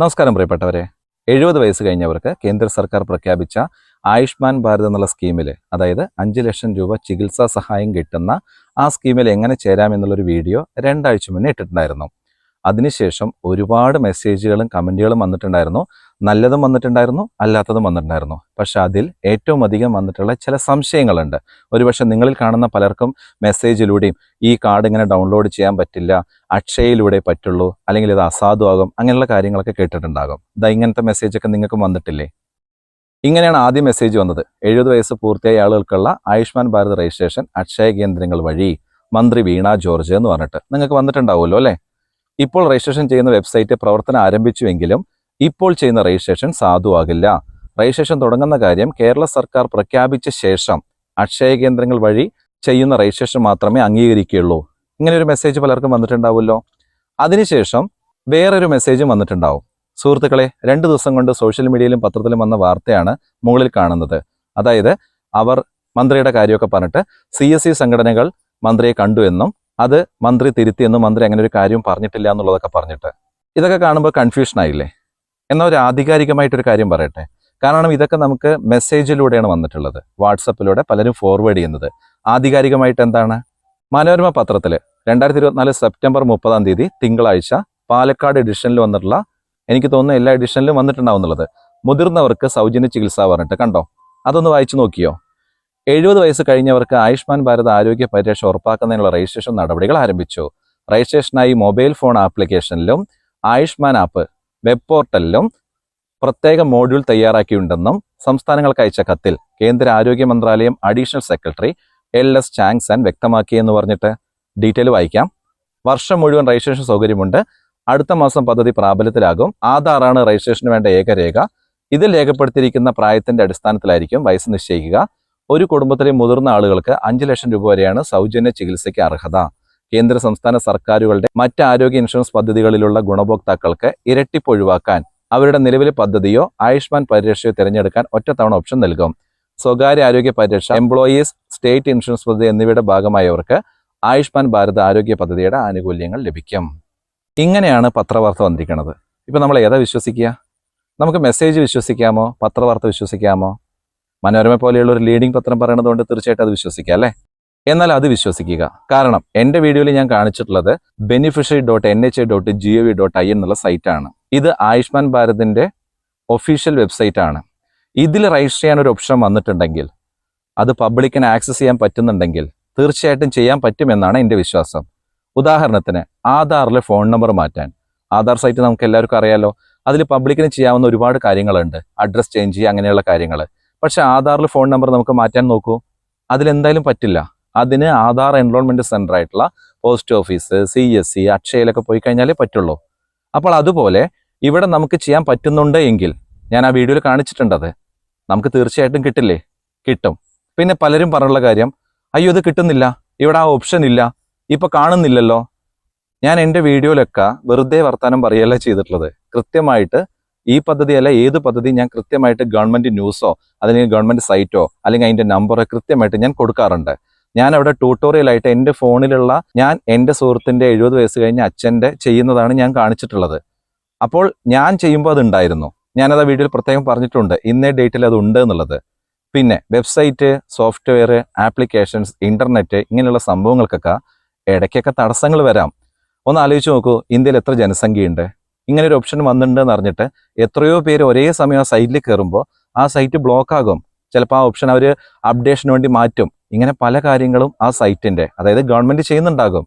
നമസ്കാരം പ്രിയപ്പെട്ടവരെ. എഴുപത് വയസ്സ് കഴിഞ്ഞവർക്ക് കേന്ദ്ര സർക്കാർ പ്രഖ്യാപിച്ച ആയുഷ്മാൻ ഭാരത് എന്നുള്ള സ്കീമിൽ അതായത് അഞ്ച് ലക്ഷം രൂപ ചികിത്സാ സഹായം കിട്ടുന്ന ആ സ്കീമിൽ എങ്ങനെ ചേരാമെന്നുള്ളൊരു വീഡിയോ രണ്ടാഴ്ച മുന്നേ ഇട്ടിട്ടുണ്ടായിരുന്നു. അതിനുശേഷം ഒരുപാട് മെസ്സേജുകളും കമന്റുകളും വന്നിട്ടുണ്ടായിരുന്നു. നല്ലതും വന്നിട്ടുണ്ടായിരുന്നു അല്ലാത്തതും വന്നിട്ടുണ്ടായിരുന്നു. പക്ഷെ അതിൽ ഏറ്റവും അധികം വന്നിട്ടുള്ള ചില സംശയങ്ങളുണ്ട്. ഒരുപക്ഷെ നിങ്ങളിൽ കാണുന്ന പലർക്കും മെസ്സേജിലൂടെയും ഈ കാർഡ് ഇങ്ങനെ ഡൗൺലോഡ് ചെയ്യാൻ പറ്റില്ല അക്ഷയയിലൂടെ പറ്റുള്ളൂ അല്ലെങ്കിൽ ഇത് അസാധുവാകും അങ്ങനെയുള്ള കാര്യങ്ങളൊക്കെ കേട്ടിട്ടുണ്ടാകും. ഇതാ ഇങ്ങനത്തെ മെസ്സേജൊക്കെ നിങ്ങൾക്ക് വന്നിട്ടില്ലേ? ഇങ്ങനെയാണ് ആദ്യം മെസ്സേജ് വന്നത്. എഴുപത് വയസ്സ് പൂർത്തിയായ ആളുകൾക്കുള്ള ആയുഷ്മാൻ ഭാരത് രജിസ്ട്രേഷൻ അക്ഷയ കേന്ദ്രങ്ങൾ വഴി മന്ത്രി വീണ ജോർജ് എന്ന് പറഞ്ഞിട്ട് നിങ്ങൾക്ക് വന്നിട്ടുണ്ടാവുമല്ലോ അല്ലേ? ഇപ്പോൾ രജിസ്ട്രേഷൻ ചെയ്യുന്ന വെബ്സൈറ്റ് പ്രവർത്തനം ആരംഭിച്ചുവെങ്കിലും ഇപ്പോൾ ചെയ്യുന്ന രജിസ്ട്രേഷൻ സാധുവാകില്ല. രജിസ്ട്രേഷൻ തുടങ്ങുന്ന കാര്യം കേരള സർക്കാർ പ്രഖ്യാപിച്ച ശേഷം അക്ഷയ കേന്ദ്രങ്ങൾ വഴി ചെയ്യുന്ന രജിസ്ട്രേഷൻ മാത്രമേ അംഗീകരിക്കുകയുള്ളൂ. ഇങ്ങനെ ഒരു മെസ്സേജ് പലർക്കും വന്നിട്ടുണ്ടാവുമല്ലോ. അതിനുശേഷം വേറൊരു മെസ്സേജും വന്നിട്ടുണ്ടാവും. സുഹൃത്തുക്കളെ രണ്ട് ദിവസം കൊണ്ട് സോഷ്യൽ മീഡിയയിലും പത്രത്തിലും വന്ന വാർത്തയാണ് മുകളിൽ കാണുന്നത്. അതായത് അവർ മന്ത്രിയുടെ കാര്യമൊക്കെ പറഞ്ഞിട്ട് സി എസ് സി സംഘടനകൾ മന്ത്രിയെ കണ്ടു എന്നും അത് മന്ത്രി തിരുത്തിയെന്നും മന്ത്രി അങ്ങനെ ഒരു കാര്യവും പറഞ്ഞിട്ടില്ല എന്നുള്ളതൊക്കെ പറഞ്ഞിട്ട്. ഇതൊക്കെ കാണുമ്പോൾ കൺഫ്യൂഷൻ ആയില്ലേ? എന്നാൽ ഒരു ആധികാരികമായിട്ടൊരു കാര്യം പറയട്ടെ. കാരണം ഇതൊക്കെ നമുക്ക് മെസ്സേജിലൂടെയാണ് വന്നിട്ടുള്ളത്. വാട്സപ്പിലൂടെ പലരും ഫോർവേഡ് ചെയ്യുന്നത്. ആധികാരികമായിട്ട് എന്താണ്? മനോരമ പത്രത്തിൽ രണ്ടായിരത്തി ഇരുപത്തിനാല് സെപ്റ്റംബർ മുപ്പതാം തീയതി തിങ്കളാഴ്ച പാലക്കാട് എഡിഷനിൽ വന്നിട്ടുള്ള എനിക്ക് തോന്നുന്നു എല്ലാ എഡിഷനിലും വന്നിട്ടുണ്ടാവുന്നുള്ളത്. മുതിർന്നവർക്ക് സൗജന്യ ചികിത്സ പറഞ്ഞിട്ട് കണ്ടോ? അതൊന്ന് വായിച്ചു നോക്കിയോ? എഴുപത് വയസ്സ് കഴിഞ്ഞവർക്ക് ആയുഷ്മാൻ ഭാരത് ആരോഗ്യ പരിരക്ഷ ഉറപ്പാക്കുന്നതിനുള്ള രജിസ്ട്രേഷൻ നടപടികൾ ആരംഭിച്ചു. രജിസ്ട്രേഷനായി മൊബൈൽ ഫോൺ ആപ്ലിക്കേഷനിലും ആയുഷ്മാൻ ആപ്പ് വെബ് പോർട്ടലിലും പ്രത്യേക മോഡ്യൂൾ തയ്യാറാക്കിയിട്ടുണ്ടെന്നും സംസ്ഥാനങ്ങൾക്ക് അയച്ച കത്തിൽ കേന്ദ്ര ആരോഗ്യ മന്ത്രാലയം additional secretary L S Changsan വ്യക്തമാക്കിയെന്ന് പറഞ്ഞിട്ട് ഡീറ്റെയിൽ വായിക്കാം. വർഷം മുഴുവൻ രജിസ്ട്രേഷൻ സൗകര്യമുണ്ട്. അടുത്ത മാസം പദ്ധതി പ്രാബല്യത്തിലാകും. ആധാറാണ് രജിസ്ട്രേഷന് വേണ്ട ഏകരേഖ. ഇതിൽ രേഖപ്പെടുത്തിയിരിക്കുന്ന പ്രായത്തിന്റെ അടിസ്ഥാനത്തിലായിരിക്കും വയസ്സ് നിശ്ചയിക്കുക. ഒരു കുടുംബത്തിലെ മുതിർന്ന ആളുകൾക്ക് അഞ്ച് ലക്ഷം രൂപ വരെയാണ് സൗജന്യ ചികിത്സയ്ക്ക് അർഹത. കേന്ദ്ര സംസ്ഥാന സർക്കാരുകളുടെ മറ്റ് ആരോഗ്യ ഇൻഷുറൻസ് പദ്ധതികളിലുള്ള ഗുണഭോക്താക്കൾക്ക് ഇരട്ടിപ്പ് ഒഴിവാക്കാൻ അവരുടെ നിലവിലെ പദ്ധതിയോ ആയുഷ്മാൻ പരിരക്ഷയോ തിരഞ്ഞെടുക്കാൻ ഒറ്റത്തവണ ഓപ്ഷൻ നൽകും. സ്വകാര്യ ആരോഗ്യ പരിരക്ഷ എംപ്ലോയീസ് സ്റ്റേറ്റ് ഇൻഷുറൻസ് പദ്ധതി എന്നിവയുടെ ഭാഗമായവർക്ക് ആയുഷ്മാൻ ഭാരത് ആരോഗ്യ പദ്ധതിയുടെ ആനുകൂല്യങ്ങൾ ലഭിക്കും. ഇങ്ങനെയാണ് പത്രവാർത്ത വന്നിരിക്കുന്നത്. ഇപ്പൊ നമ്മൾ ഏതാ വിശ്വസിക്കുക? നമുക്ക് മെസ്സേജ് വിശ്വസിക്കാമോ? പത്രവാർത്ത വിശ്വസിക്കാമോ? മനോരമ പോലെയുള്ള ഒരു ലീഡിംഗ് പത്രം പറയുന്നത് കൊണ്ട് തീർച്ചയായിട്ടും അത് വിശ്വസിക്കാം അല്ലേ? എന്നാൽ അത് വിശ്വസിക്കുക. കാരണം എന്റെ വീഡിയോയിൽ ഞാൻ കാണിച്ചിട്ടുള്ളത് beneficiary dot N H dot G O V dot I എന്നുള്ള സൈറ്റാണ്. ഇത് ആയുഷ്മാൻ ഭാരതിന്റെ ഒഫീഷ്യൽ വെബ്സൈറ്റ് ആണ്. ഇതിൽ രജിസ്റ്റർ ചെയ്യാൻ ഒരു ഓപ്ഷൻ വന്നിട്ടുണ്ടെങ്കിൽ അത് പബ്ലിക്കിന് ആക്സസ് ചെയ്യാൻ പറ്റുന്നുണ്ടെങ്കിൽ തീർച്ചയായിട്ടും ചെയ്യാൻ പറ്റുമെന്നാണ് എന്റെ വിശ്വാസം. ഉദാഹരണത്തിന് ആധാറിലെ ഫോൺ നമ്പർ മാറ്റാൻ. ആധാർ സൈറ്റ് നമുക്ക് എല്ലാവർക്കും അറിയാലോ. അതിൽ പബ്ലിക്കിന് ചെയ്യാവുന്ന ഒരുപാട് കാര്യങ്ങളുണ്ട്. അഡ്രസ് ചേഞ്ച് ചെയ്യുക അങ്ങനെയുള്ള കാര്യങ്ങൾ. പക്ഷെ ആധാറിൽ ഫോൺ നമ്പർ നമുക്ക് മാറ്റാൻ നോക്കൂ. അതിലെന്തായാലും പറ്റില്ല. അതിന് ആധാർ എൻറോൾമെന്റ് സെന്റർ ആയിട്ടുള്ള post office C S C അക്ഷയയിലൊക്കെ പോയി കഴിഞ്ഞാലേ പറ്റുള്ളൂ. അപ്പോൾ അതുപോലെ ഇവിടെ നമുക്ക് ചെയ്യാൻ പറ്റുന്നുണ്ട് എങ്കിൽ ഞാൻ ആ വീഡിയോയിൽ കാണിച്ചിട്ടുണ്ടത് നമുക്ക് തീർച്ചയായിട്ടും കിട്ടില്ലേ? കിട്ടും. പിന്നെ പലരും പറഞ്ഞുള്ള കാര്യം അയ്യോ ഇത് കിട്ടുന്നില്ല. ഇവിടെ ആ ഓപ്ഷൻ ഇല്ല. ഇപ്പൊ കാണുന്നില്ലല്ലോ. ഞാൻ എന്റെ വീഡിയോയിലൊക്കെ വെറുതെ വർത്താനം പറയല്ല ചെയ്തിട്ടുള്ളത്. കൃത്യമായിട്ട് ഈ പദ്ധതിയല്ല ഏത് പദ്ധതി ഞാൻ കൃത്യമായിട്ട് ഗവൺമെന്റ് ന്യൂസോ അല്ലെങ്കിൽ ഗവൺമെന്റ് സൈറ്റോ അല്ലെങ്കിൽ അതിന്റെ നമ്പറോ കൃത്യമായിട്ട് ഞാൻ കൊടുക്കാറുണ്ട്. ഞാൻ അവിടെ ട്യൂട്ടോറിയൽ ആയിട്ട് എന്റെ ഫോണിലുള്ള ഞാൻ എന്റെ സുഹൃത്തിന്റെ എഴുപത് വയസ്സ് കഴിഞ്ഞ അച്ഛന്റെ ചെയ്യുന്നതാണ് ഞാൻ കാണിച്ചിട്ടുള്ളത്. അപ്പോൾ ഞാൻ ചെയ്യുമ്പോൾ അതുണ്ടായിരുന്നു. ഞാനത് ആ വീഡിയോയിൽ പ്രത്യേകം പറഞ്ഞിട്ടുണ്ട്. ഇന്നേ ഡേറ്റിൽ അത് ഉണ്ട് എന്നുള്ളത്. പിന്നെ വെബ്സൈറ്റ് സോഫ്റ്റ്വെയർ ആപ്ലിക്കേഷൻസ് ഇന്റർനെറ്റ് ഇങ്ങനെയുള്ള സംഭവങ്ങൾക്കൊക്കെ ഇടയ്ക്കൊക്കെ തടസ്സങ്ങൾ വരാം. ഒന്ന് ആലോചിച്ച് നോക്കൂ ഇന്ത്യയിൽ എത്ര ജനസംഖ്യയുണ്ട്? ഇങ്ങനെ ഒരു ഓപ്ഷൻ വന്നിട്ടുണ്ട് എന്ന് അറിഞ്ഞിട്ട് എത്രയോ പേര് ഒരേ സമയം ആ സൈറ്റിൽ കയറുമ്പോൾ ആ സൈറ്റ് ബ്ലോക്ക് ആകും. ചിലപ്പോൾ ആ ഓപ്ഷൻ അവർ അപ്ഡേഷന് വേണ്ടി മാറ്റും. ഇങ്ങനെ പല കാര്യങ്ങളും ആ സൈറ്റിന്റെ അതായത് ഗവൺമെന്റ് ചെയ്യുന്നുണ്ടാകും.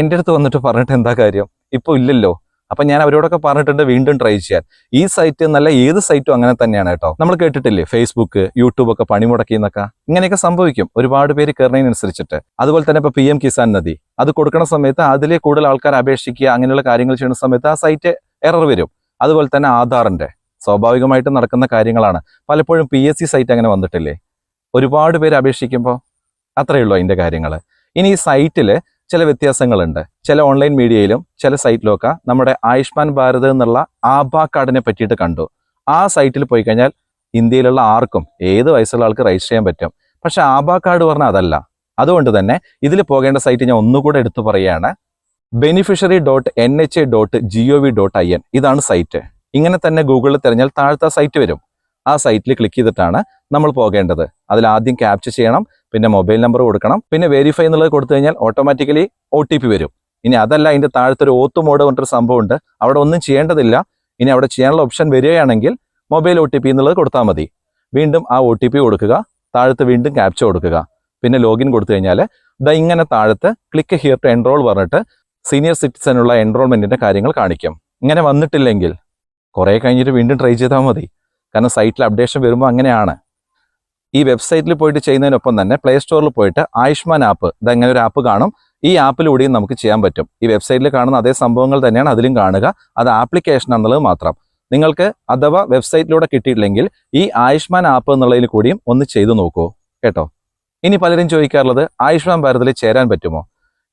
എന്റെ അടുത്ത് വന്നിട്ട് പറഞ്ഞിട്ട് എന്താ കാര്യം? ഇപ്പോൾ ഇല്ലല്ലോ. അപ്പൊ ഞാൻ അവരോടൊക്കെ പറഞ്ഞിട്ടുണ്ട് വീണ്ടും ട്രൈ ചെയ്യാൻ. ഈ സൈറ്റ് നല്ല ഏത് സൈറ്റും അങ്ങനെ തന്നെയാണ് കേട്ടോ. നമ്മൾ കേട്ടിട്ടില്ലേ ഫേസ്ബുക്ക് യൂട്യൂബ് ഒക്കെ പണിമുടക്കി എന്നൊക്കെ ഇങ്ങനെയൊക്കെ സംഭവിക്കും. ഒരുപാട് പേര് കയറുന്നതിനനുസരിച്ചിട്ട്. അതുപോലെ തന്നെ ഇപ്പൊ പി എം കിസാൻ നദി അത് കൊടുക്കുന്ന സമയത്ത് അതിലെ കൂടുതൽ ആൾക്കാർ അപേക്ഷിക്കുക അങ്ങനെയുള്ള കാര്യങ്ങൾ ചെയ്യുന്ന സമയത്ത് ആ സൈറ്റ് എറർ വരും. അതുപോലെ തന്നെ ആധാറിന്റെ സ്വാഭാവികമായിട്ട് നടക്കുന്ന കാര്യങ്ങളാണ്. പലപ്പോഴും പി സൈറ്റ് അങ്ങനെ വന്നിട്ടില്ലേ? ഒരുപാട് പേര് അപേക്ഷിക്കുമ്പോൾ അത്രയേ ഉള്ളൂ അതിന്റെ കാര്യങ്ങൾ ഇനി ഈ സൈറ്റിൽ ചില വ്യത്യാസങ്ങളുണ്ട്. ചില ഓൺലൈൻ മീഡിയയിലും ചില സൈറ്റിലൊക്കെ നമ്മുടെ ആയുഷ്മാൻ ഭാരത് എന്നുള്ള ആഭാ കാർഡിനെ പറ്റിയിട്ട് കണ്ടു. ആ സൈറ്റിൽ പോയി കഴിഞ്ഞാൽ ഇന്ത്യയിലുള്ള ആർക്കും ഏത് വയസ്സുള്ള ആൾക്ക് രജിസ്റ്റർ ചെയ്യാൻ പറ്റും. പക്ഷെ ആഭാ കാർഡ് പറഞ്ഞാൽ അതല്ല. അതുകൊണ്ട് തന്നെ ഇതിൽ പോകേണ്ട സൈറ്റ് ഞാൻ ഒന്നുകൂടെ എടുത്തു പറയുകയാണ്. Beneficiary dot N H A dot G O V dot I N ഇതാണ് സൈറ്റ്. ഇങ്ങനെ തന്നെ ഗൂഗിളിൽ തിരഞ്ഞാൽ താഴത്തെ സൈറ്റ് വരും. ആ സൈറ്റിൽ ക്ലിക്ക് ചെയ്തിട്ടാണ് നമ്മൾ പോകേണ്ടത്. അതിൽ ആദ്യം ക്യാപ്ചർ ചെയ്യണം. പിന്നെ മൊബൈൽ നമ്പർ കൊടുക്കണം. പിന്നെ വെരിഫൈ എന്നുള്ളത് കൊടുത്തു കഴിഞ്ഞാൽ ഓട്ടോമാറ്റിക്കലി ഒ വരും. ഇനി അതല്ല അതിന്റെ താഴത്തെ ഒരു ഓത്ത് മോഡ് പറഞ്ഞിട്ടൊരു സംഭവം ഉണ്ട് അവിടെ ഒന്നും ചെയ്യേണ്ടതില്ല. ഇനി അവിടെ ചെയ്യാനുള്ള ഓപ്ഷൻ വരികയാണെങ്കിൽ മൊബൈൽ ഒ ടി പി എന്നുള്ളത് കൊടുത്താൽ മതി. വീണ്ടും ആ ഒ ടി പി കൊടുക്കുക. താഴത്ത് വീണ്ടും ക്യാപ്ച കൊടുക്കുക. പിന്നെ ലോഗിൻ കൊടുത്തു കഴിഞ്ഞാൽ ദാ ഇങ്ങനെ താഴത്ത് ക്ലിക്ക് ഹിയർ ടു എൻറോൾ പറഞ്ഞിട്ട് സീനിയർ സിറ്റിസനുള്ള എൻറോൾമെന്റിന്റെ കാര്യങ്ങൾ കാണിക്കും. ഇങ്ങനെ വന്നിട്ടില്ലെങ്കിൽ കുറേ കഴിഞ്ഞിട്ട് വീണ്ടും ട്രൈ ചെയ്താൽ മതി. കാരണം സൈറ്റിൽ അപ്ഡേഷൻ വരുമ്പോൾ അങ്ങനെയാണ്. ഈ വെബ്സൈറ്റിൽ പോയിട്ട് ചെയ്യുന്നതിനൊപ്പം തന്നെ പ്ലേ സ്റ്റോറിൽ പോയിട്ട് ആയുഷ്മാൻ ആപ്പ് ഇതങ്ങനെ ഒരു ആപ്പ് കാണും? ഈ ആപ്പിലൂടെയും നമുക്ക് ചെയ്യാൻ പറ്റും. ഈ വെബ്സൈറ്റിൽ കാണുന്ന അതേ സംഭവങ്ങൾ തന്നെയാണ് അതിലും കാണുക. അത് ആപ്ലിക്കേഷൻ എന്നുള്ളത് മാത്രം. നിങ്ങൾക്ക് അഥവാ വെബ്സൈറ്റിലൂടെ കിട്ടിയിട്ടില്ലെങ്കിൽ ഈ ആയുഷ്മാൻ ആപ്പ് എന്നുള്ളതിൽ കൂടിയും ഒന്ന് ചെയ്തു നോക്കൂ. കേട്ടോ? ഇനി പലരും ചോദിക്കാറുള്ളത് ആയുഷ്മാൻ ഭാരതിൽ ചേരാൻ പറ്റുമോ?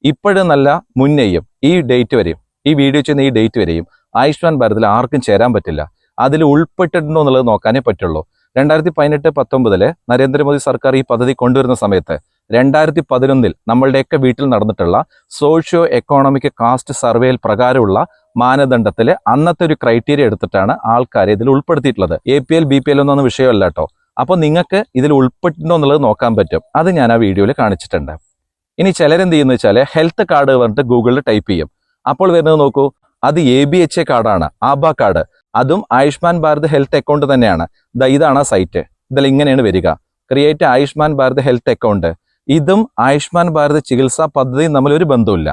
ഇപ്പോഴും നല്ല മുന്നേയും ഈ ഡേറ്റ് വരെയും ഈ വീഡിയോ ചെയ്യുന്ന ഈ ഡേറ്റ് വരെയും ആയുഷ്മാൻ ഭാരതിൽ ആർക്കും ചേരാൻ പറ്റില്ല. അതിൽ ഉൾപ്പെട്ടിട്ടുണ്ടോ എന്നുള്ളത് നോക്കാനേ പറ്റുള്ളൂ. രണ്ടായിരത്തി പതിനെട്ട് പത്തൊമ്പതിൽ നരേന്ദ്രമോദി സർക്കാർ ഈ പദ്ധതി കൊണ്ടുവരുന്ന സമയത്ത് രണ്ടായിരത്തി പതിനൊന്നിൽ നമ്മളുടെയൊക്കെ വീട്ടിൽ നടന്നിട്ടുള്ള സോഷ്യോ എക്കോണമിക് കാസ്റ്റ് സർവേയിൽ പ്രകാരമുള്ള മാനദണ്ഡത്തിൽ അന്നത്തെ ഒരു ക്രൈറ്റീരിയ എടുത്തിട്ടാണ് ആൾക്കാരെ ഇതിൽ ഉൾപ്പെടുത്തിയിട്ടുള്ളത്. A P L B P L ഒന്നും വിഷയമല്ല കേട്ടോ. അപ്പോൾ നിങ്ങൾക്ക് ഇതിൽ ഉൾപ്പെട്ടിട്ടുണ്ടോ എന്നുള്ളത് നോക്കാൻ പറ്റും. അത് ഞാൻ ആ വീഡിയോയിൽ കാണിച്ചിട്ടുണ്ട്. ഇനി ചിലരെന്ത് ചെയ്യുന്ന വെച്ചാൽ ഹെൽത്ത് കാർഡ് പറഞ്ഞിട്ട് ഗൂഗിളിൽ ടൈപ്പ് ചെയ്യും. അപ്പോൾ വരുന്നത് നോക്കൂ അത് എ ബി എച്ച് എ കാർഡാണ് ആബ കാർഡ്. അതും ആയുഷ്മാൻ ഭാരത് ഹെൽത്ത് അക്കൗണ്ട് തന്നെയാണ്. ദാ ഇതാണ് ആ സൈറ്റ്. ഇതിൽ ഇങ്ങനെയാണ് വരിക. Create Ayushman Bharat health account. ഇതും ആയുഷ്മാൻ ഭാരത് ചികിത്സാ പദ്ധതിയും തമ്മിൽ ഒരു ബന്ധമില്ല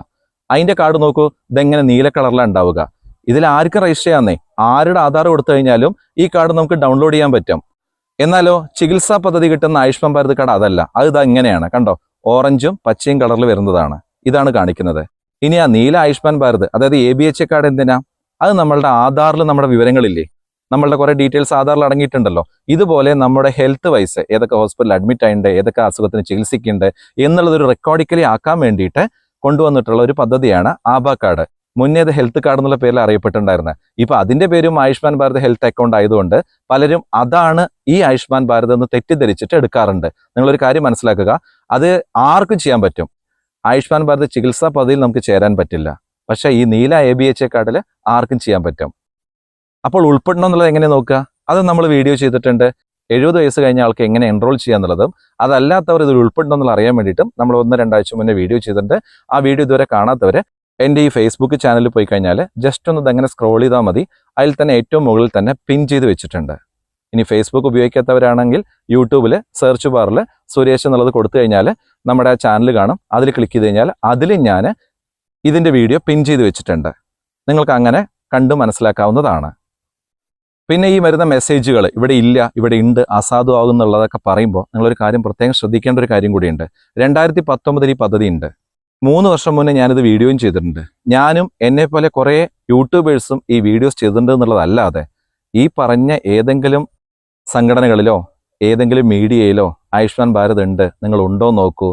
അതിന്റെ കാർഡ് നോക്കൂ. ഇതെങ്ങനെ നീല കളറിലാണ് ഉണ്ടാവുക. ഇതിൽ ആർക്കും രജിസ്റ്റർ ചെയ്യാന്നേ? ആരുടെ ആധാർ കൊടുത്തു കഴിഞ്ഞാലും ഈ കാർഡ് നമുക്ക് ഡൗൺലോഡ് ചെയ്യാൻ പറ്റും. എന്നാലോ ചികിത്സാ പദ്ധതി കിട്ടുന്ന ആയുഷ്മാൻ ഭാരത് കാർഡ് അതല്ല. അത് ഇതാ ഇങ്ങനെയാണ്. കണ്ടോ? ഓറഞ്ചും പച്ചയും കളറിൽ വരുന്നതാണ്. ഇതാണ് കാണിക്കുന്നത്. ഇനി ആ നീല ആയുഷ്മാൻ ഭാരത് അതായത് എ ബി എച്ച് കാർഡ് എന്തിനാ? അത് നമ്മളുടെ ആധാറിൽ നമ്മുടെ വിവരങ്ങളില്ലേ? നമ്മളുടെ കുറെ ഡീറ്റെയിൽസ് ആധാറിൽ അടങ്ങിയിട്ടുണ്ടല്ലോ. ഇതുപോലെ നമ്മുടെ ഹെൽത്ത് വൈസ് ഏതൊക്കെ ഹോസ്പിറ്റലിൽ അഡ്മിറ്റ് ആയിട്ടുണ്ട് ഏതൊക്കെ അസുഖത്തിന് ചികിത്സിക്കുന്നുണ്ട് എന്നുള്ളതൊരു റെക്കോർഡിക്കലി ആക്കാൻ വേണ്ടിയിട്ട് കൊണ്ടുവന്നിട്ടുള്ള ഒരു പദ്ധതിയാണ് ആബ കാർഡ്. മുന്നേ അത് ഹെൽത്ത് കാർഡ് എന്നുള്ള പേരിൽ അറിയപ്പെട്ടിട്ടുണ്ടായിരുന്നത് ഇപ്പൊ അതിന്റെ പേരും ആയുഷ്മാൻ ഭാരത് ഹെൽത്ത് അക്കൗണ്ട് ആയതുകൊണ്ട് പലരും അതാണ് ഈ ആയുഷ്മാൻ ഭാരത് എന്ന് തെറ്റിദ്ധരിച്ചിട്ട് എടുക്കാറുണ്ട്. നിങ്ങളൊരു കാര്യം മനസ്സിലാക്കുക. അത് ആർക്കും ചെയ്യാൻ പറ്റും. ആയുഷ്മാൻ ഭാരത് ചികിത്സാ പദ്ധതിയിൽ നമുക്ക് ചേരാൻ പറ്റില്ല. പക്ഷേ ഈ നീല എ ബി എച്ച് എ കാർഡിൽ ആർക്കും ചെയ്യാൻ പറ്റും. അപ്പോൾ ഉൾപ്പെടണം എന്നുള്ളത് എങ്ങനെ നോക്കുക? അത് നമ്മൾ വീഡിയോ ചെയ്തിട്ടുണ്ട്. എഴുപത് വയസ്സ് കഴിഞ്ഞ ആൾക്ക് എങ്ങനെ എൻറോൾ ചെയ്യാന്നുള്ളതും അതല്ലാത്തവർ ഇതിൽ ഉൾപ്പെടണം എന്നുള്ള അറിയാൻ വേണ്ടിയിട്ടും നമ്മൾ ഒന്ന് രണ്ടാഴ്ച മുന്നേ വീഡിയോ ചെയ്തിട്ടുണ്ട്. ആ വീഡിയോ ഇതുവരെ കാണാത്തവർ എന്റെ ഈ ഫേസ്ബുക്ക് ചാനലിൽ പോയി കഴിഞ്ഞാൽ ജസ്റ്റ് ഒന്ന് ഇതങ്ങനെ സ്ക്രോൾ ചെയ്താൽ മതി. അതിൽ തന്നെ ഏറ്റവും മുകളിൽ തന്നെ പിൻ ചെയ്ത് വെച്ചിട്ടുണ്ട്. ഇനി ഫേസ്ബുക്ക് ഉപയോഗിക്കാത്തവരാണെങ്കിൽ യൂട്യൂബിൽ സെർച്ച് ബാറിൽ സുരേഷ് എന്നുള്ളത് കൊടുത്തു കഴിഞ്ഞാൽ നമ്മുടെ ചാനൽ കാണും. അതിൽ ക്ലിക്ക് ചെയ്ത് കഴിഞ്ഞാൽ അതിൽ ഞാൻ ഇതിന്റെ വീഡിയോ പിൻ ചെയ്ത് വെച്ചിട്ടുണ്ട്. നിങ്ങൾക്ക് അങ്ങനെ കണ്ടു മനസ്സിലാക്കാവുന്നതാണ്. പിന്നെ ഈ വരുന്ന മെസ്സേജുകൾ ഇവിടെ ഇല്ല ഇവിടെ ഉണ്ട് അസാധുവാകും എന്നുള്ളതൊക്കെ പറയുമ്പോൾ നിങ്ങളൊരു കാര്യം പ്രത്യേകം ശ്രദ്ധിക്കേണ്ട ഒരു കാര്യം കൂടിയുണ്ട്. രണ്ടായിരത്തി പത്തൊമ്പതിൽ ഈ പദ്ധതി ഉണ്ട്. മൂന്ന് വർഷം മുന്നേ ഞാനിത് വീഡിയോയും ചെയ്തിട്ടുണ്ട്. ഞാനും എന്നെ പോലെ കുറേ യൂട്യൂബേഴ്സും ഈ വീഡിയോസ് ചെയ്തിട്ടുണ്ട് എന്നുള്ളതല്ലാതെ ഈ പറഞ്ഞ ഏതെങ്കിലും സംഘടനകളിലോ ഏതെങ്കിലും മീഡിയയിലോ ആയുഷ്മാൻ ഭാരത് ഉണ്ട് നിങ്ങൾ ഉണ്ടോ നോക്കൂ.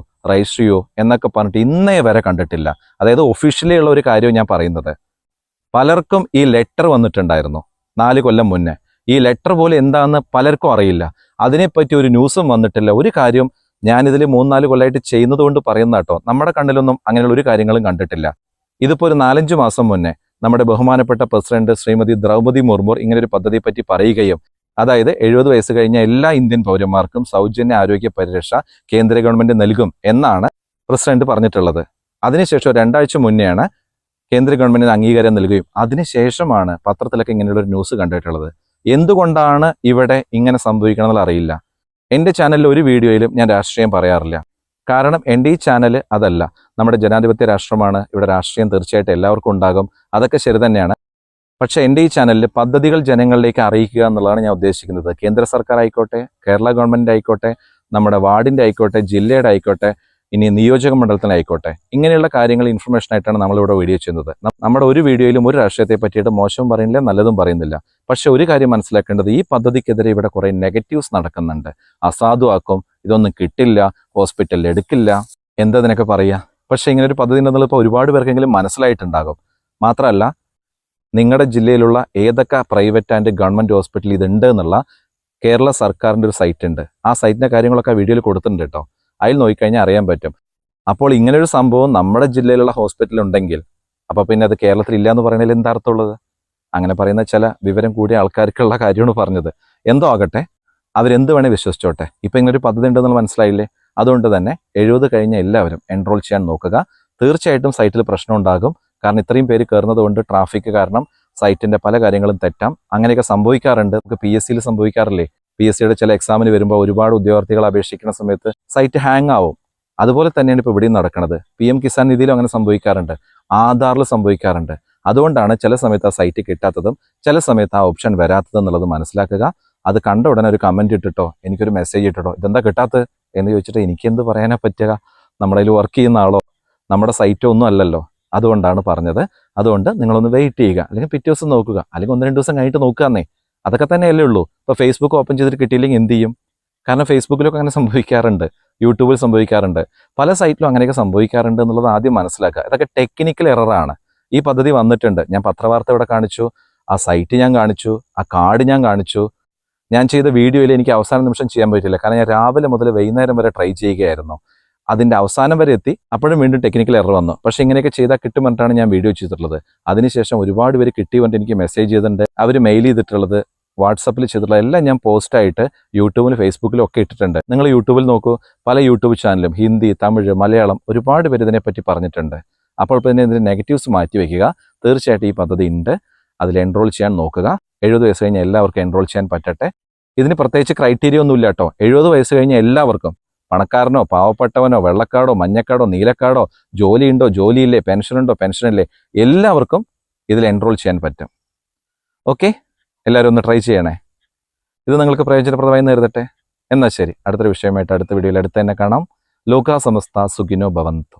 ചെയ്യൂ എന്നൊക്കെ പറഞ്ഞിട്ട് ഇന്നേ വരെ കണ്ടിട്ടില്ല. അതായത് ഒഫീഷ്യലി ഉള്ള ഒരു കാര്യവും ഞാൻ പറയുന്നത്. പലർക്കും ഈ ലെറ്റർ വന്നിട്ടുണ്ടായിരുന്നു. നാല് കൊല്ലം മുന്നേ. ഈ ലെറ്റർ പോലെ എന്താണെന്ന് പലർക്കും അറിയില്ല. അതിനെപ്പറ്റി ഒരു ന്യൂസും വന്നിട്ടില്ല. ഒരു കാര്യം ഞാനിതിൽ മൂന്നാൽ കൊല്ലമായിട്ട് ചെയ്യുന്നത് കൊണ്ട് പറയുന്ന കേട്ടോ. നമ്മുടെ കണ്ണിലൊന്നും അങ്ങനെയുള്ള ഒരു കാര്യങ്ങളും കണ്ടിട്ടില്ല. ഇതിപ്പോൾ ഒരു നാലഞ്ച് മാസം മുന്നേ നമ്മുടെ ബഹുമാനപ്പെട്ട പ്രസിഡന്റ് ശ്രീമതി ദ്രൗപദി മുർമു ഇങ്ങനെ ഒരു പദ്ധതിയെ പറ്റി പറയുകയും അതായത് എഴുപത് വയസ്സ് കഴിഞ്ഞ എല്ലാ ഇന്ത്യൻ പൗരന്മാർക്കും സൗജന്യ ആരോഗ്യ പരിരക്ഷ കേന്ദ്ര ഗവൺമെന്റ് നൽകും എന്നാണ് പ്രസിഡന്റ് പറഞ്ഞിട്ടുള്ളത്. അതിനുശേഷം രണ്ടാഴ്ച മുന്നെയാണ് കേന്ദ്ര ഗവൺമെന്റിന് അംഗീകാരം നൽകുകയും അതിനുശേഷമാണ് പത്രത്തിലൊക്കെ ഇങ്ങനെയുള്ള ഒരു ന്യൂസ് കണ്ടിട്ടുള്ളത്. എന്തുകൊണ്ടാണ് ഇവിടെ ഇങ്ങനെ സംഭവിക്കണമെന്നുള്ള അറിയില്ല. എന്റെ ചാനലിൽ ഒരു വീഡിയോയിലും ഞാൻ രാഷ്ട്രീയം പറയാറില്ല. കാരണം എന്റെ ഈ ചാനൽ അതല്ല. നമ്മുടെ ജനാധിപത്യ രാഷ്ട്രമാണ്. ഇവിടെ രാഷ്ട്രീയം തീർച്ചയായിട്ടും എല്ലാവർക്കും ഉണ്ടാകും. അതൊക്കെ ശരി തന്നെയാണ്. പക്ഷേ എന്റെ ഈ ചാനലിൽ പദ്ധതികൾ ജനങ്ങളിലേക്ക് അറിയിക്കുക എന്നുള്ളതാണ് ഞാൻ ഉദ്ദേശിക്കുന്നത്. കേന്ദ്ര സർക്കാർ ആയിക്കോട്ടെ കേരള ഗവൺമെന്റ് ആയിക്കോട്ടെ നമ്മുടെ വാർഡിന്റെ ആയിക്കോട്ടെ ജില്ലയുടെ ആയിക്കോട്ടെ ഇനി നിയോജക മണ്ഡലത്തിനായിക്കോട്ടെ ഇങ്ങനെയുള്ള കാര്യങ്ങൾ ഇൻഫർമേഷൻ ആയിട്ടാണ് നമ്മളിവിടെ വീഡിയോ ചെയ്യുന്നത്. നമ്മുടെ ഒരു വീഡിയോയിലും ഒരു രാഷ്ട്രീയത്തെ പറ്റിയിട്ട് മോശം പറയുന്നില്ല നല്ലതും പറയുന്നില്ല. പക്ഷേ ഒരു കാര്യം മനസ്സിലാക്കേണ്ടത് ഈ പദ്ധതിക്കെതിരെ ഇവിടെ കുറേ നെഗറ്റീവ്സ് നടക്കുന്നുണ്ട്. അസാധുവാക്കും ഇതൊന്നും കിട്ടില്ല ഹോസ്പിറ്റലിൽ എടുക്കില്ല എന്താ പറയുക? പക്ഷേ ഇങ്ങനെ ഒരു പദ്ധതി എന്നുള്ളത് ഇപ്പോൾ ഒരുപാട് പേർക്കെങ്കിലും മനസ്സിലായിട്ടുണ്ടാകും. മാത്രമല്ല നിങ്ങളുടെ ജില്ലയിലുള്ള ഏതൊക്കെ പ്രൈവറ്റ് ആൻഡ് ഗവൺമെന്റ് ഹോസ്പിറ്റൽ ഇതുണ്ട് എന്നുള്ള കേരള സർക്കാരിന്റെ ഒരു സൈറ്റ് ഉണ്ട് ആ സൈറ്റിന്റെ കാര്യങ്ങളൊക്കെ വീഡിയോയിൽ കൊടുത്തിട്ടുണ്ട് കേട്ടോ അതിൽ നോക്കിക്കഴിഞ്ഞാൽ അറിയാൻ പറ്റും. അപ്പോൾ ഇങ്ങനെ ഒരു സംഭവം നമ്മുടെ ജില്ലയിലുള്ള ഹോസ്പിറ്റൽ ഉണ്ടെങ്കിൽ അപ്പോൾ പിന്നെ അത് കേരളത്തിൽ ഇല്ല എന്ന് പറയുന്നതിൽ എന്താ അർത്ഥമുള്ളത് അങ്ങനെ പറയുന്ന ചില വിവരം കൂടിയ ആൾക്കാർക്കുള്ള കാര്യമാണ് പറഞ്ഞത്. എന്തോ ആകട്ടെ അവരെന്ത് വേണേൽ വിശ്വസിച്ചോട്ടെ. ഇപ്പം ഇങ്ങനൊരു പദ്ധതി ഉണ്ടെന്ന് മനസ്സിലായില്ലേ? അതുകൊണ്ട് തന്നെ എഴുപത് കഴിഞ്ഞ എല്ലാവരും എൻറോൾ ചെയ്യാൻ നോക്കുക. തീർച്ചയായിട്ടും സൈറ്റിൽ പ്രശ്നം ഉണ്ടാകും. കാരണം ഇത്രയും പേര് കയറുന്നത് കൊണ്ട് ട്രാഫിക് കാരണം സൈറ്റിന്റെ പല കാര്യങ്ങളും തെറ്റാം. അങ്ങനെയൊക്കെ സംഭവിക്കാറുണ്ട്. നമുക്ക് പി എസ് സിയിൽ സംഭവിക്കാറില്ലേ? പി എസ് സിയുടെ ചില എക്സാമിന് വരുമ്പോൾ ഒരുപാട് ഉദ്യോഗാർത്ഥികൾ അപേക്ഷിക്കുന്ന സമയത്ത് സൈറ്റ് ഹാങ് ആവും. അതുപോലെ തന്നെയാണ് ഇപ്പോൾ ഇവിടെയും നടക്കുന്നത് പി എം കിസാൻ നിധിയിലും അങ്ങനെ സംഭവിക്കാറുണ്ട്. ആധാറിൽ സംഭവിക്കാറുണ്ട്. അതുകൊണ്ടാണ് ചില സമയത്ത് ആ സൈറ്റ് കിട്ടാത്തതും ചില സമയത്ത് ആ ഓപ്ഷൻ വരാത്തതും എന്നുള്ളത് മനസ്സിലാക്കുക. അത് കണ്ട ഉടനെ ഒരു കമന്റ് ഇട്ടിട്ടോ എനിക്കൊരു മെസ്സേജ് ഇട്ടിട്ടോ ഇതെന്താ കിട്ടാത്തത്? എന്ന് ചോദിച്ചിട്ട് എനിക്ക് എന്ത് പറയാനാ പറ്റുക? നമ്മളതിൽ വർക്ക് ചെയ്യുന്ന ആളോ? നമ്മുടെ സൈറ്റോ ഒന്നും അല്ലല്ലോ. അതുകൊണ്ടാണ് പറഞ്ഞത്. അതുകൊണ്ട് നിങ്ങളൊന്ന് വെയിറ്റ് ചെയ്യുക. അല്ലെങ്കിൽ പിറ്റേ ദിവസം നോക്കുക. അല്ലെങ്കിൽ ഒന്ന് രണ്ട് ദിവസം കഴിഞ്ഞിട്ട് നോക്കുകയെന്നേ അതൊക്കെ തന്നെയല്ലേ ഉള്ളൂ. ഇപ്പോൾ ഫേസ്ബുക്ക് ഓപ്പൺ ചെയ്തിട്ട് കിട്ടിയില്ലെങ്കിൽ എന്ത് ചെയ്യും? കാരണം ഫേസ്ബുക്കിലൊക്കെ അങ്ങനെ സംഭവിക്കാറുണ്ട്. യൂട്യൂബിൽ സംഭവിക്കാറുണ്ട്. പല സൈറ്റിലും അങ്ങനെയൊക്കെ സംഭവിക്കാറുണ്ട് എന്നുള്ളത് ആദ്യം മനസ്സിലാക്കുക. ഇതൊക്കെ ടെക്നിക്കൽ എററാണ് ഈ പദ്ധതി വന്നിട്ടുണ്ട്. ഞാൻ പത്രവാർത്ത ഇവിടെ കാണിച്ചു. ആ സൈറ്റ് ഞാൻ കാണിച്ചു. ആ കാർഡ് ഞാൻ കാണിച്ചു. ഞാൻ ചെയ്ത വീഡിയോയിൽ എനിക്ക് അവസാന നിമിഷം ചെയ്യാൻ പറ്റില്ല കാരണം ഞാൻ രാവിലെ മുതൽ വൈകുന്നേരം വരെ ട്രൈ ചെയ്യുകയായിരുന്നു. അതിന്റെ അവസാനം വരെ എത്തി. അപ്പോഴും വീണ്ടും ടെക്നിക്കൽ എറർ വന്നു. പക്ഷെ ഇങ്ങനെയൊക്കെ ചെയ്താൽ കിട്ടുമെന്നിട്ടാണ് ഞാൻ വീഡിയോ ചെയ്തിട്ടുള്ളത്. അതിനുശേഷം ഒരുപാട് പേര് കിട്ടി വന്നിട്ട് എനിക്ക് മെസ്സേജ് ചെയ്തിട്ടുണ്ട്. അവർ മെയിൽ ചെയ്തിട്ടുള്ളത് വാട്സപ്പിൽ ചെയ്തിട്ടുള്ള എല്ലാം ഞാൻ പോസ്റ്റായിട്ട് യൂട്യൂബിലും ഫേസ്ബുക്കിലും ഒക്കെ ഇട്ടിട്ടുണ്ട്. നിങ്ങൾ യൂട്യൂബിൽ നോക്കൂ. പല യൂട്യൂബ് ചാനലും ഹിന്ദി തമിഴ് മലയാളം ഒരുപാട് പേര് ഇതിനെപ്പറ്റി പറഞ്ഞിട്ടുണ്ട്. അപ്പോൾ പിന്നെ ഇതിന്റെ നെഗറ്റീവ്സ് മാറ്റി വയ്ക്കുക തീർച്ചയായിട്ടും ഈ പദ്ധതി ഉണ്ട്. അതിൽ എൻറോൾ ചെയ്യാൻ നോക്കുക. എഴുപത് വയസ്സ് കഴിഞ്ഞാൽ എല്ലാവർക്കും എൻറോൾ ചെയ്യാൻ പറ്റട്ടെ. ഇതിന് പ്രത്യേകിച്ച് ക്രൈറ്റീരിയ ഒന്നുമില്ല കേട്ടോ. എഴുപത് വയസ്സ് കഴിഞ്ഞാൽ എല്ലാവർക്കും പണക്കാരനോ പാവപ്പെട്ടവനോ വെള്ളക്കാടോ മഞ്ഞക്കാടോ നീലക്കാടോ ജോലിയുണ്ടോ ജോലിയില്ലേ? പെൻഷനുണ്ടോ? പെൻഷനില്ലേ? എല്ലാവർക്കും ഇതിൽ എൻറോൾ ചെയ്യാൻ പറ്റും. ഓക്കെ എല്ലാവരും ഒന്ന് ട്രൈ ചെയ്യണേ. ഇത് നിങ്ങൾക്ക് പ്രയോജനപ്രദമായി നേരിടട്ടെ എന്നാൽ ശരി. അടുത്തൊരു വിഷയമായിട്ട് അടുത്ത വീഡിയോയിൽ അടുത്ത് തന്നെ കാണാം. ലോകാസമസ്ത സുഖിനോ ഭവന്തു.